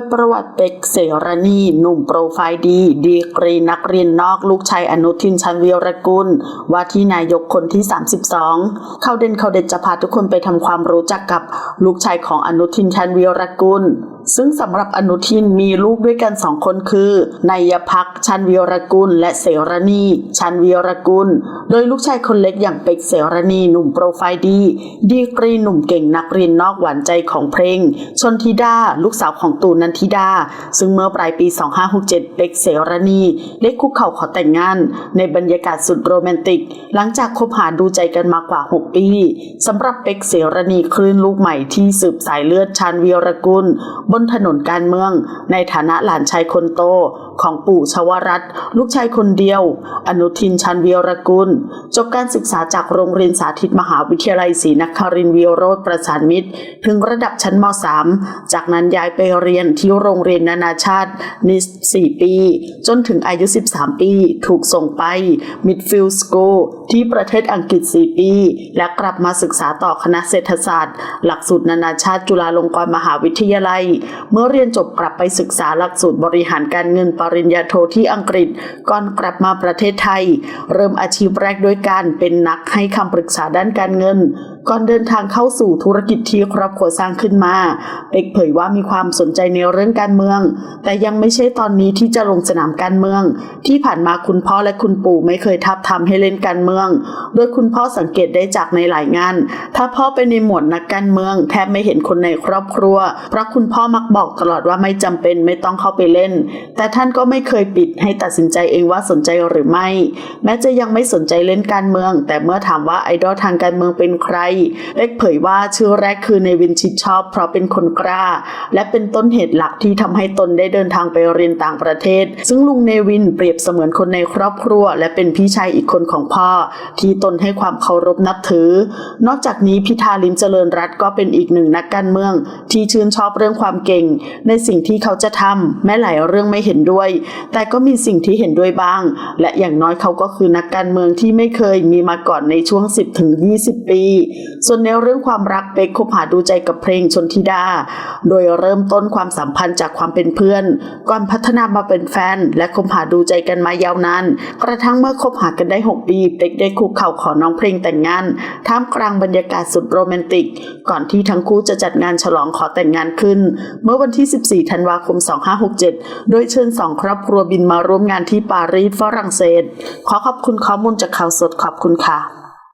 ดประวัติเป็กเสรณีหนุ่มโปรไฟล์ดี ดีกรีนักเรียนนอกลูกชายอนุทินชันวีรกุล ว่าที่นายกคนที่ 32 เข้าเด่นเข้าเด็ดจะพาทุกคนไปทำความรู้จักกับลูกชายของอนุทินชันวีรกุล ซึ่งสำหรับอนุทินมีลูกด้วยกันสองคนคือ นายพักชันวีรกุล และเสรณีชันวีรกุล โดยลูกชายคนเล็กอย่างเป็กเสรณีหนุ่มโปรไฟล์ดี ดีกรีหนุ่มเก่งนักเรียนนอกหวานใจของเพลง ชนธิดา ลูกสาวของตูนันทิดา ซึ่งเมื่อปลายปี 2567 เป็กเสรณีได้คุกเข่าขอแต่งงาน ในบรรยากาศสุดโรแมนติก หลังจากคบหาดูใจกันมากว่า 6 ปีสำหรับเป็กเสรณีคลื่นลูกใหม่ที่สืบสายเลือดชานวีรกุลบนถนนการเมือง ในฐานะหลานชายคนโต ของปู่ชวรัตลูกชายคนเดียว อนุทินชันวีรกุล จบการศึกษาจากโรงเรียนสาธิตมหาวิทยาลัยศรีนครินทร์วิโรธประสานมิตร ถึงระดับชั้นม .3 จากนั้นย้ายไปเรียนที่โรงเรียนนานาชาตินิส4ปี จนถึงอายุ 13 ปี ถูกส่งไป Midfield School ที่ประเทศอังกฤษ 4 ปี และกลับมาศึกษาต่อคณะเศรษฐศาสตร์ หลักสูตรนานาชาติจุฬาลงกรณ์มหาวิทยาลัย เมื่อเรียนจบกลับไปศึกษาหลักสูตรบริหารการเงินปริญญาโทที่อังกฤษ ก่อนกลับมาประเทศไทย เริ่มอาชีพแรกด้วยการเป็นนักให้คำปรึกษาด้านการเงิน ก่อนเดินทางเข้าสู่ธุรกิจที่ครอบครัวสร้างขึ้นมา เป็กเผยว่ามีความสนใจในเรื่องการเมือง แต่ยังไม่ใช่ตอนนี้ที่จะลงสนามการเมือง ที่ผ่านมาคุณพ่อและคุณปู่ไม่เคยทับทำให้เล่นการเมือง โดยคุณพ่อสังเกตได้จากในหลายงาน ถ้าพ่อไปในหมวดนักการเมือง แทบไม่เห็นคนในครอบครัว เพราะคุณพ่อมักบอกตลอดว่าไม่จำเป็นไม่ต้องเข้าไปเล่น แต่ท่านก็ไม่เคยปิดให้ตัดสินใจเองว่าสนใจหรือไม่ แม้จะยังไม่สนใจเล่นการเมือง แต่เมื่อถามว่าไอดอลทางการเมืองเป็นใคร เล็กเผยว่าชื่อแรกคือในวินชิดชอบ เพราะเป็นคนกล้า และเป็นต้นเหตุหลักที่ทำให้ตนได้เดินทางไปเรียนต่างประเทศ ซึ่งลุงเนวินเปรียบเสมือนคนในครอบครัว และเป็นพี่ชายอีกคนของพ่อ ที่ตนให้ความเคารพนับถือ นอกจากนี้พิธาลิมเจริญรัตก็เป็นอีกหนึ่งนักการเมือง ที่ชื่นชอบเรื่องความเก่ง ในสิ่งที่เขาจะทำแม้หลายเรื่องไม่เห็นด้วยแต่ก็มีสิ่งที่เห็นด้วยบ้าง และอย่างน้อยเขาก็คือนักการเมืองที่ไม่เคยมีมาก่อนในช่วง 10ถึง20 ปี ส่วนในเรื่องความรักเป็กคบหาดูใจกับเพลงชนทิดา โดยเริ่มต้นความสัมพันธ์จากความเป็นเพื่อน ก่อนพัฒนามาเป็นแฟน และคบหาดูใจกันมายาวนานกระทั่งเมื่อคบหากันได้ 6 ปีเป็กได้คุกเข่าขอน้องเพลงแต่งงาน ท่ามกลางบรรยากาศสุดโรแมนติก ก่อนที่ทั้งคู่จะจัดงานฉลองขอแต่งงานขึ้น เมื่อวันที่ 14 ธันวาคม 2567 โดยเชิญสองครอบครัวบินมาร่วมงานที่ปารีสฝรั่งเศส ขอขอบคุณข้อมูลจากข่าวสดขอบคุณค่ะ